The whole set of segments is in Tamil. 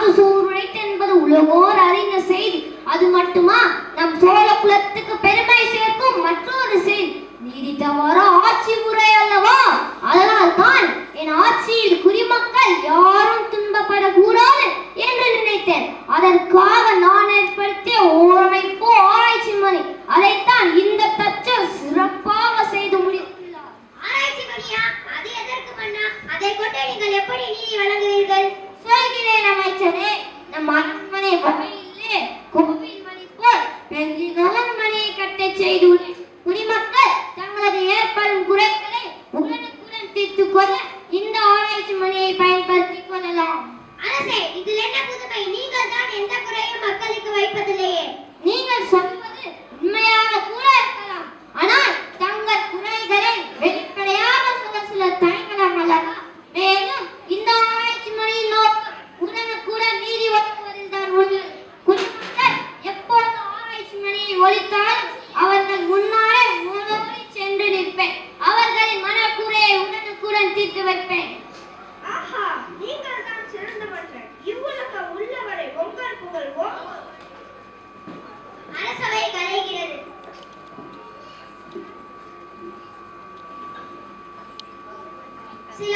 யாது சூழ்நிலை என்பது உலகோர் அறிந்த செய்தி. அது மட்டுமா? நம் சோழ குலத்துக்கு பெருமை சேர்க்கும் மற்றொரு செய்தி. நீதி தவற ஆட்சி முறை அல்லவா? அதனால் தான் என் ஆட்சியில் குடிமக்கள் யாரும் துன்பப்படக்கூடாது என்று நினைத்தேன். அதற்காக நான் ஏற்படுத்திய ஓரமைப்பு ஆராய்ச்சி மணி. அதைத்தான் இந்த தச்சு சிறப்பாக செய்து முடித்துள்ளார். ஆராய்ச்சி மணியா? அது எதற்கு மன்னா? அதை கொண்டு நீங்கள் எப்படி நீதி வழங்குவீர்கள்? ಮುದ್ದಾಗಿದೆ ನಮ್ಮ ಚನೆ ನಮ್ಮ ಅರಮನೆ ಮನೆ ಇಲ್ಲೇ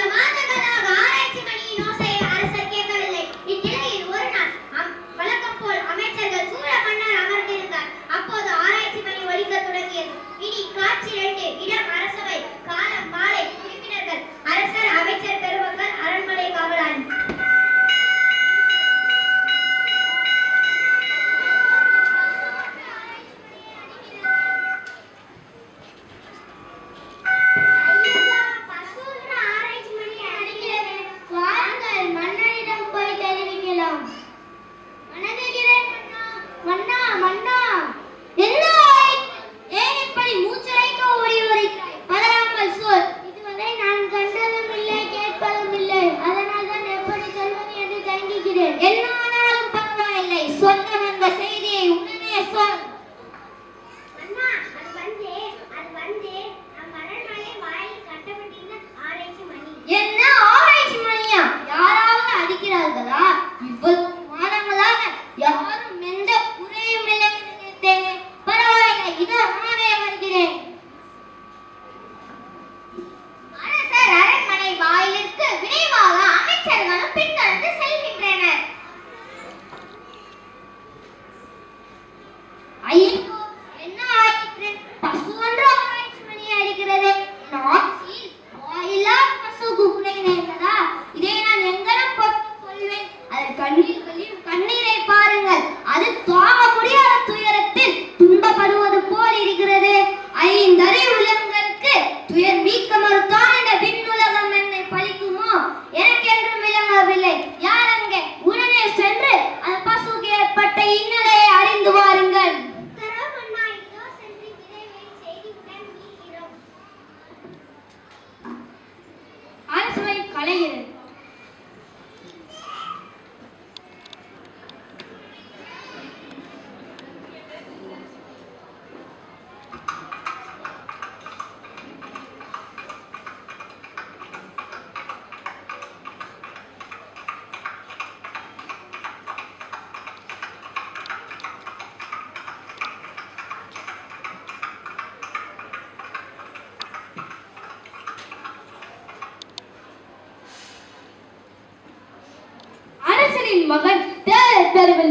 ಸಮಾನಗಳಾಗಿ tem muito ahí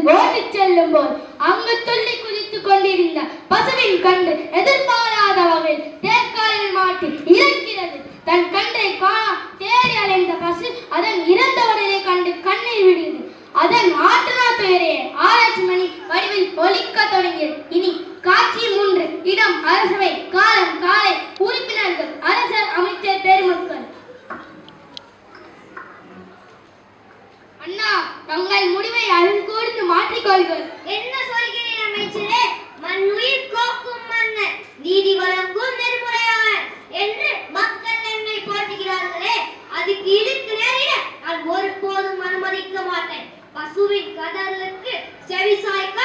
ஓடி செல்லும் போது அங்கு துள்ளி குதித்து கொண்டிருந்த பசுவின் கண்டு எதிர்பாராத வகையில் தேர்காலில் மாட்டி இறக்கிறது. தன் கன்றை காண தேடி அடைந்த பசு அதன் இறந்தவர்களை கண்டு கண்ணீர் விடுகிறது. அதன் ஆற்றலா பெயரே ஆராய்ச்சி மணி வடிவில் ஒலிக்க தொடங்கியது. இனி காட்சி மூன்று இடம் அரசவை. காலம் காலை. உறுப்பினர்கள் அரசர் அமைச்சர் பெருமக்கள். மாற்றிக்கொள்வர் என்ன சொல்கிறீர் அமைச்சரே? மண்ணுயிர் கோக்கும் மன்னன் நீதி வழங்கும் நெறிமுறையாளர் என்று மக்கள் என்னை போற்றுகிறார்களே. அதுக்கு இழுத்து நான் ஒருபோதும் அனுமதிக்க மாட்டேன். பசுவின் கதலுக்கு செவி சாய்க்க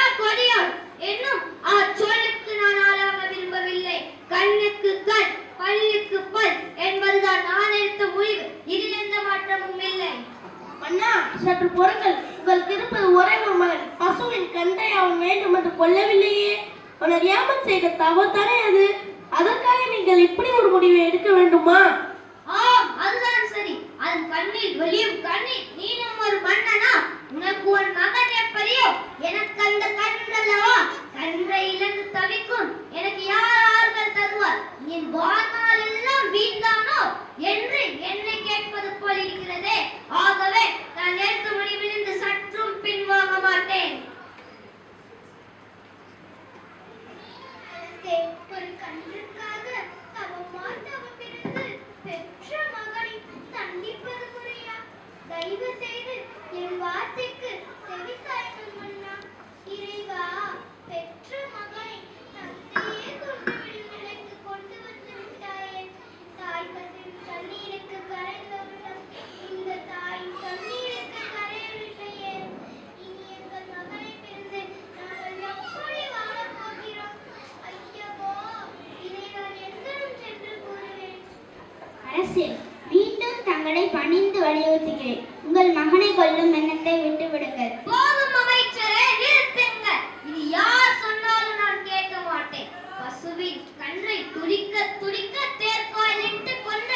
செய்த தவறு தானே அது? அதற்காக நீங்கள் இப்படி ஒரு முடிவை எடுக்க வேண்டுமா? ஆம் அதுதான் சரி. அதன் கண்ணில் வெளியும் கண்ணில் நீனும் ஒரு மன்னனா? உனக்கு ஒரு மகன் எப்படியோ? எனக்கு அந்த கன்றல்லவா கன்றை இழந்து தவிக்கும். எனக்கு யார் ஆறுதல் தருவார்? என் வாழ்நாள் அரசே மீண்டும் தங்களை பணிந்து வலியுறுத்துகிறேன். உங்கள் மகனை கொல்லும் எண்ணத்தை விட்டுவிடுங்கள். போதும் அமைச்சரே நிறுத்துங்கள். இது யார் சொன்னாலும் நான் கேட்க மாட்டேன். பசுவின் கன்றை துடிக்க துடிக்க தேர்காயிலிட்டு கொன்ற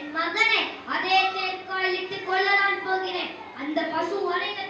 என் மகனை அதே தேர்காயிலிட்டு கொல்லதான் போகிறேன். அந்த பசு அடைந்த